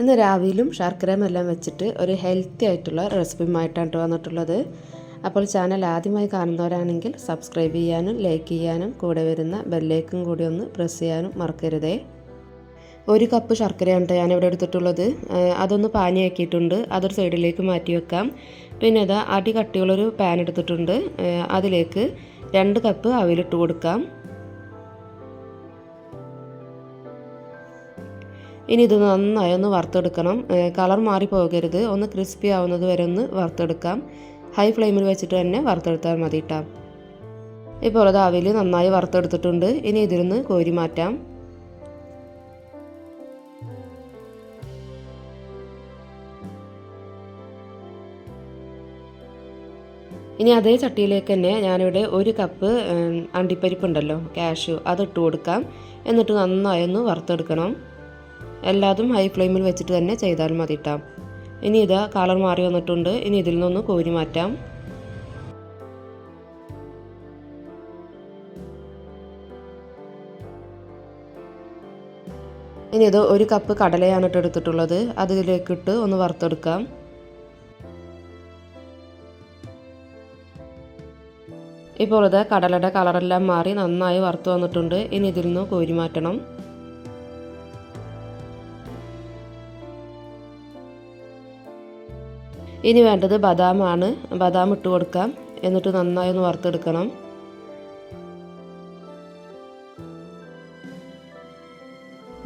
ഇന്ന് രാവിലും ശർക്കരയും എല്ലാം വെച്ചിട്ട് ഒരു ഹെൽത്തി ആയിട്ടുള്ള റെസിപ്പിയുമായിട്ടാണ് വന്നിട്ടുള്ളത്. അപ്പോൾ ചാനൽ ആദ്യമായി കാണുന്നവരാണെങ്കിൽ സബ്സ്ക്രൈബ് ചെയ്യാനും ലൈക്ക് ചെയ്യാനും കൂടെ വരുന്ന ബെല്ലേക്കും കൂടി ഒന്ന് പ്രസ് ചെയ്യാനും മറക്കരുതേ. ഒരു കപ്പ് ശർക്കരയാണ് ട്ടോ ഇവിടെ എടുത്തിട്ടുള്ളത്. അതൊന്ന് പാനിയാക്കിയിട്ടുണ്ട്. അതൊരു സൈഡിലേക്ക് മാറ്റി വെക്കാം. പിന്നെ ഇതാ അടി കട്ടിയുള്ളൊരു പാൻ എടുത്തിട്ടുണ്ട്. അതിലേക്ക് രണ്ട് കപ്പ് അവിലിട്ട് കൊടുക്കാം. ഇനി ഇത് നന്നായി ഒന്ന് വറുത്തെടുക്കണം. കളർ മാറി പോകരുത്. ഒന്ന് ക്രിസ്പി ആവുന്നത് വരെ ഒന്ന് വറുത്തെടുക്കാം. ഹൈ ഫ്ലെയിമിൽ വെച്ചിട്ട് തന്നെ വറുത്തെടുത്താൽ മതി ഇട്ടാം ഇപ്പോൾ അത് അവിൽ നന്നായി വറുത്തെടുത്തിട്ടുണ്ട്. ഇനി ഇതിൽ കോരി മാറ്റാം. ഇനി അതേ ചട്ടിയിലേക്ക് തന്നെ ഞാനിവിടെ ഒരു കപ്പ് അണ്ടിപ്പരിപ്പുണ്ടല്ലോ കാഷ്യൂ അതിട്ട് കൊടുക്കാം. എന്നിട്ട് നന്നായി ഒന്ന് വറുത്തെടുക്കണം. എല്ലാതും ഹൈ ഫ്ലെയിമിൽ വെച്ചിട്ട് തന്നെ ചെയ്താൽ മതി കേട്ടോ ഇനി ഇതാ കളർ മാറി വന്നിട്ടുണ്ട്. ഇനി ഇതിൽ നിന്നൊന്ന് കോരി മാറ്റാം. ഇനി ഇത് ഒരു കപ്പ് കടലയാണ് ഇട്ട് എടുത്തിട്ടുള്ളത്. അതിലേക്കിട്ട് ഒന്ന് വറുത്തെടുക്കാം. ഇപ്പോൾ ഇത് കടലയുടെ കളറെല്ലാം മാറി നന്നായി വറുത്ത് വന്നിട്ടുണ്ട്. ഇനി ഇതിൽ നിന്ന് കോരി മാറ്റണം. ഇനി വേണ്ടത് ബദാമാണ്. ബദാം ഇട്ട് കൊടുക്കാം. എന്നിട്ട് നന്നായി ഒന്ന് വറുത്തെടുക്കണം.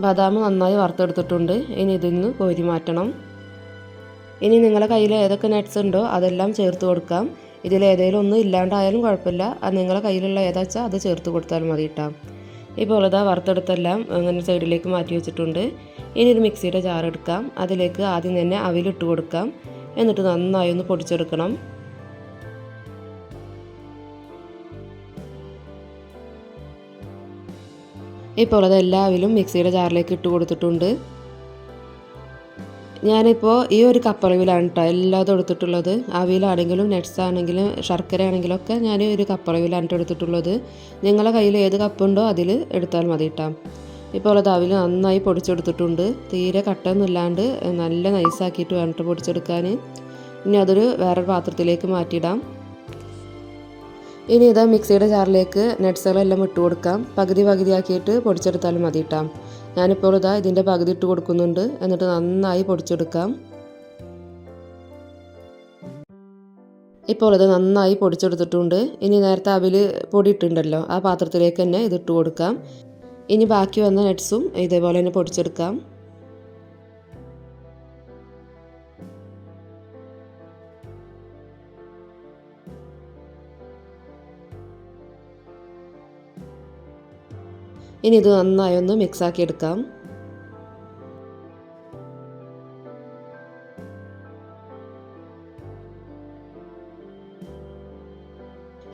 ബദാം നന്നായി വറുത്തെടുത്തിട്ടുണ്ട്. ഇനി ഇതിൽ നിന്ന് കോരി മാറ്റണം. ഇനി നിങ്ങളുടെ കയ്യിൽ ഏതൊക്കെ നട്ട്സ് ഉണ്ടോ അതെല്ലാം ചേർത്ത് കൊടുക്കാം. ഇതിൽ ഏതെങ്കിലും ഒന്നും ഇല്ലാണ്ടായാലും കുഴപ്പമില്ല. അത് നിങ്ങളുടെ കയ്യിലുള്ള ഏതാ വെച്ചാൽ അത് ചേർത്ത് കൊടുത്താൽ മതി കേട്ടോ ഇപ്പോൾ ഇതാ വറുത്തെടുത്തെല്ലാം അങ്ങനെ സൈഡിലേക്ക് മാറ്റി വെച്ചിട്ടുണ്ട്. ഇനി ഒരു മിക്സിയുടെ ജാർ എടുക്കാം. അതിലേക്ക് ആദ്യം തന്നെ അവിലിട്ട് കൊടുക്കാം. എന്നിട്ട് നന്നായി ഒന്ന് പൊടിച്ചെടുക്കണം. ഇപ്പോൾ അത് എല്ലാവരും മിക്സിയുടെ ജാറിലേക്ക് ഇട്ട് കൊടുത്തിട്ടുണ്ട്. ഞാനിപ്പോൾ ഈ ഒരു കപ്പളവിലാണ് കേട്ടോ എല്ലാതും എടുത്തിട്ടുള്ളത്. അവിയിലാണെങ്കിലും നട്ട്സ് ആണെങ്കിലും ശർക്കര ആണെങ്കിലും ഒക്കെ ഞാൻ ഒരു കപ്പളവിലാണ് കേട്ടോ എടുത്തിട്ടുള്ളത്. നിങ്ങളുടെ കയ്യിൽ ഏത് കപ്പുണ്ടോ അതിൽ എടുത്താൽ മതി കേട്ടോ ഇപ്പോൾ അത് അവിൽ നന്നായി പൊടിച്ചെടുത്തിട്ടുണ്ട്. തീരെ കട്ടൊന്നും ഇല്ലാണ്ട് നല്ല നൈസാക്കിയിട്ട് വേണ്ടിട്ട് പൊടിച്ചെടുക്കാൻ ഇനി അതൊരു വേറൊരു പാത്രത്തിലേക്ക് മാറ്റിയിടാം. ഇനി ഇതാ മിക്സിയുടെ ജാറിലേക്ക് നട്ട്സുകളെല്ലാം ഇട്ട് കൊടുക്കാം. പകുതി പകുതിയാക്കിയിട്ട് പൊടിച്ചെടുത്താലും മതി ഇട്ടാം ഞാനിപ്പോൾ ഇതാ ഇതിന്റെ പകുതി ഇട്ട് കൊടുക്കുന്നുണ്ട്. എന്നിട്ട് നന്നായി പൊടിച്ചെടുക്കാം. ഇപ്പോൾ ഇത് നന്നായി പൊടിച്ചെടുത്തിട്ടുണ്ട്. ഇനി നേരത്തെ അവിൽ പൊടി ഇട്ടുണ്ടല്ലോ ആ പാത്രത്തിലേക്ക് തന്നെ ഇതിട്ട് കൊടുക്കാം. ഇനി ബാക്കി വന്ന നട്ട്സും ഇതേപോലെ തന്നെ പൊടിച്ചെടുക്കാം. ഇനി ഇത് നന്നായി ഒന്ന് മിക്സാക്കി എടുക്കാം.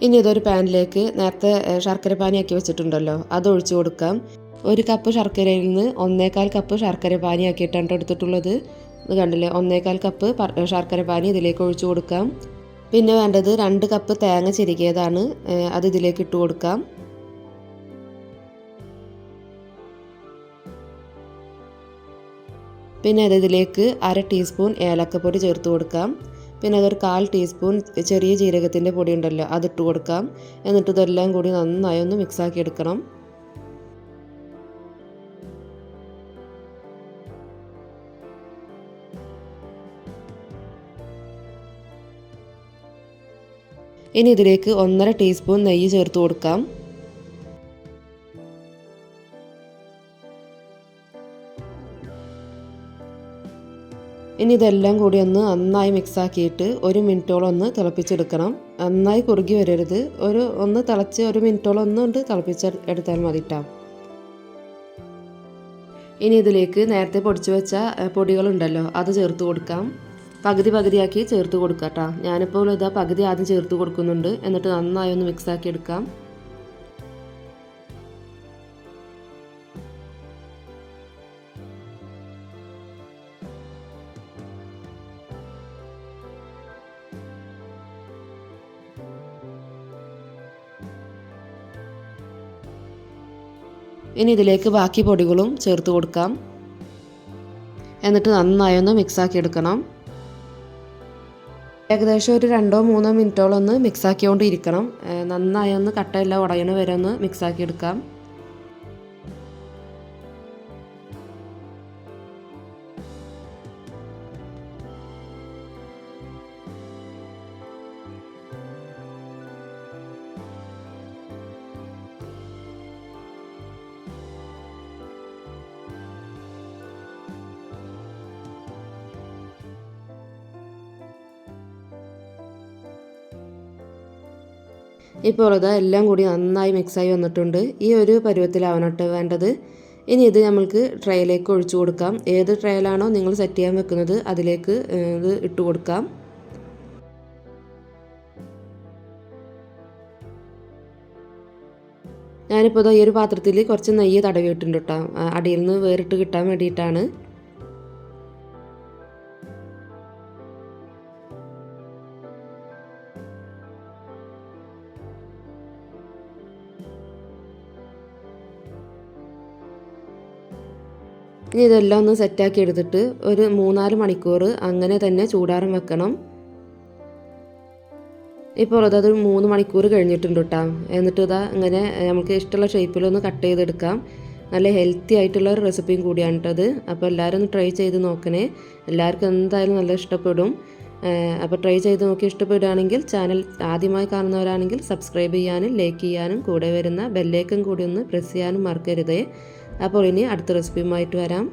ഇനി ഇതൊരു പാനിലേക്ക് നേരത്തെ ശർക്കര പാനിയാക്കി വെച്ചിട്ടുണ്ടല്ലോ. അത് ഒഴിച്ചു കൊടുക്കാം. ഒരു കപ്പ് ശർക്കരയിൽ നിന്ന് ഒന്നേകാൽ കപ്പ് ശർക്കര പാനി ആക്കിയിട്ടാണ് എടുത്തിട്ടുള്ളത്. ഇത് കണ്ടില്ലേ? ഒന്നേകാൽ കപ്പ് ശർക്കര പാനി ഇതിലേക്ക് ഒഴിച്ചു കൊടുക്കാം. പിന്നെ വേണ്ടത് രണ്ട് കപ്പ് തേങ്ങ ചിരികിയതാണ്. അത് ഇതിലേക്ക് ഇട്ട് കൊടുക്കാം. പിന്നെ അത് ഇതിലേക്ക് അര ടീസ്പൂൺ ഏലക്കപ്പൊടി ചേർത്ത് കൊടുക്കാം. പിന്നെ അതൊരു കാൽ ടീസ്പൂൺ ചെറിയ ജീരകത്തിന്റെ പൊടി ഉണ്ടല്ലോ അതിട്ട് കൊടുക്കാം. എന്നിട്ട് ഇതെല്ലാം കൂടി നന്നായി ഒന്ന് മിക്സാക്കി എടുക്കണം. ഇനി ഇതിലേക്ക് ഒന്നര ടീസ്പൂൺ നെയ്യ് ചേർത്ത് കൊടുക്കാം. ഇനി ഇതെല്ലാം കൂടി ഒന്ന് നന്നായി മിക്സാക്കിയിട്ട് ഒരു മിനിറ്റോളം ഒന്ന് തിളപ്പിച്ചെടുക്കണം. നന്നായി കുറുകി വരരുത്. ഒരു ഒന്ന് തിളച്ച് ഒരു മിനിറ്റോളം ഒന്നുകൊണ്ട് തിളപ്പിച്ച് എടുത്താൽ മതി കേട്ടോ ഇനി ഇതിലേക്ക് നേരത്തെ പൊടിച്ചു വെച്ച പൊടികളുണ്ടല്ലോ അത് ചേർത്ത് കൊടുക്കാം. പകുതി പകുതിയാക്കി ചേർത്ത് കൊടുക്കാം കേട്ടോ ഞാനിപ്പോൾ ഇതാ പകുതി ആദ്യം ചേർത്ത് കൊടുക്കുന്നുണ്ട്. എന്നിട്ട് നന്നായി ഒന്ന് മിക്സാക്കി എടുക്കാം. ഇനി ഇതിലേക്ക് ബാക്കി പൊടികളും ചേർത്ത് കൊടുക്കാം. എന്നിട്ട് നന്നായി ഒന്ന് മിക്സാക്കി എടുക്കണം. ഏകദേശം ഒരു രണ്ടോ മൂന്നോ മിനിറ്റോളം ഒന്ന് മിക്സാക്കിക്കൊണ്ടിരിക്കണം നന്നായി ഒന്ന് കട്ടയെല്ലാം ഉടയണ വരെ ഒന്ന് മിക്സാക്കി എടുക്കാം. ഇപ്പോൾ ഇതാ എല്ലാം കൂടി നന്നായി മിക്സായി വന്നിട്ടുണ്ട്. ഈ ഒരു പരുവത്തിലാവണട്ട് വേണ്ടത്. ഇനി ഇത് നമ്മൾക്ക് ട്രേയിലേക്ക് ഒഴിച്ചു കൊടുക്കാം. ഏത് ട്രേയിലാണോ നിങ്ങൾ സെറ്റ് ചെയ്യാൻ വെക്കുന്നത് അതിലേക്ക് ഇത് ഇട്ട് കൊടുക്കാം. ഞാനിപ്പോൾ ഈ ഒരു പാത്രത്തിൽ കുറച്ച് നെയ്യ് തടവിയിട്ടുണ്ട് കേട്ടോ അടിയിൽ നിന്ന് വേറിട്ട് കിട്ടാൻ വേണ്ടിയിട്ടാണ്. ഇനി ഇതെല്ലാം ഒന്ന് സെറ്റാക്കി എടുത്തിട്ട് ഒരു മൂന്നാൽ മണിക്കൂർ അങ്ങനെ തന്നെ ചൂടാറാൻ വെക്കണം. ഇപ്പോൾ അതായത് മൂന്ന് മണിക്കൂർ കഴിഞ്ഞിട്ടുണ്ട് കേട്ടോ. എന്നിട്ട് ഇതാ ഇങ്ങനെ നമുക്ക് ഇഷ്ടമുള്ള ഷേപ്പിലൊന്ന് കട്ട് ചെയ്തെടുക്കാം. നല്ല ഹെൽത്തി ആയിട്ടുള്ള ഒരു റെസിപ്പിയും കൂടിയാണ് കേട്ടത് അപ്പോൾ എല്ലാവരും ഒന്ന് ട്രൈ ചെയ്ത് നോക്കണേ. എല്ലാവർക്കും എന്തായാലും നല്ല ഇഷ്ടപ്പെടും. അപ്പോൾ ട്രൈ ചെയ്ത് നോക്കി ഇഷ്ടപ്പെടുകയാണെങ്കിൽ ചാനൽ ആദ്യമായി കാണുന്നവരാണെങ്കിൽ സബ്സ്ക്രൈബ് ചെയ്യാനും ലൈക്ക് ചെയ്യാനും കൂടെ വരുന്ന ബെല്ലേക്കും കൂടി ഒന്ന് പ്രസ് ചെയ്യാനും മറക്കരുതേ. അപ്പോൾ ഇനി അടുത്ത റെസിപ്പിയുമായിട്ട് വരാം.